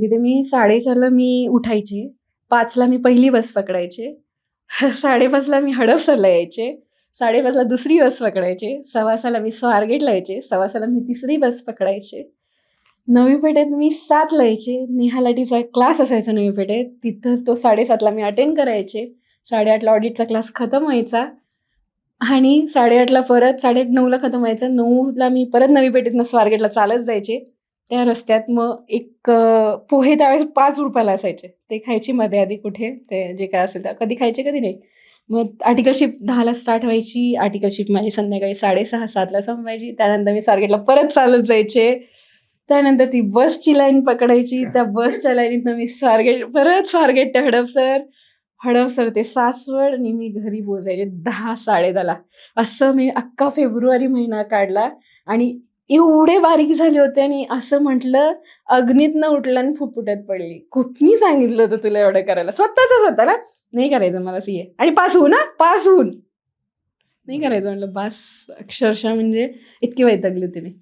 तिथे मी साडेचारला मी उठायचे. पाचला मी पहिली बस पकडायचे. साडेपाचला मी हडपसरला यायचे. साडेपाचला दुसरी बस पकडायचे. सव्वासाला मी स्वारगेटला यायचे. सव्वासाला मी तिसरी बस पकडायचे. नवी पेठेत मी सातला यायचे. नेहालाटीचा क्लास असायचा नवी पेठेत. तिथंच तो साडेसातला मी अटेंड करायचे. साडेआठला ऑडिटचा क्लास खतम व्हायचा. आणि साडेआठला परत साडेआठ नऊला खतम व्हायचा. नऊला मी परत नवी पेठेतनं स्वारगेटला चालत जायचे. त्या रस्त्यात मग एक पोहे त्यावेळेस पाच रुपयाला असायचे. ते खायची मध्ये आधी कुठे? ते जे काय असेल तर कधी खायचे कधी नाही. मग आर्टिकलशिप दहाला स्टार्ट व्हायची. आर्टिकलशिप माझी संध्याकाळी साडेसहा सातला संपायची. त्यानंतर मी स्वारगेटला परत चालत जायचे. त्यानंतर ती बसची लाईन पकडायची. त्या बसच्या लाईनीतनं मी स्वारगेट परत स्वारगेट ते हडपसर हडपसर ते सासवड आणि मी घरी पोचायचे दहा साडेदहाला असं मी अख्खा फेब्रुवारी महिना काढला. आणि एवढे बारीक झाले होते आणि असं म्हटलं अग्नीतनं उठलं आणि फुफुट्यात पडली. कुठनी सांगितलं होतं तुला एवढं करायला? स्वतःच स्वतःला नाही करायचं मला सीए आणि पास होऊ ना? पास होऊन. नाही करायचं म्हटलं बास अक्षरशः म्हणजे इतकी वैतागली होती मी.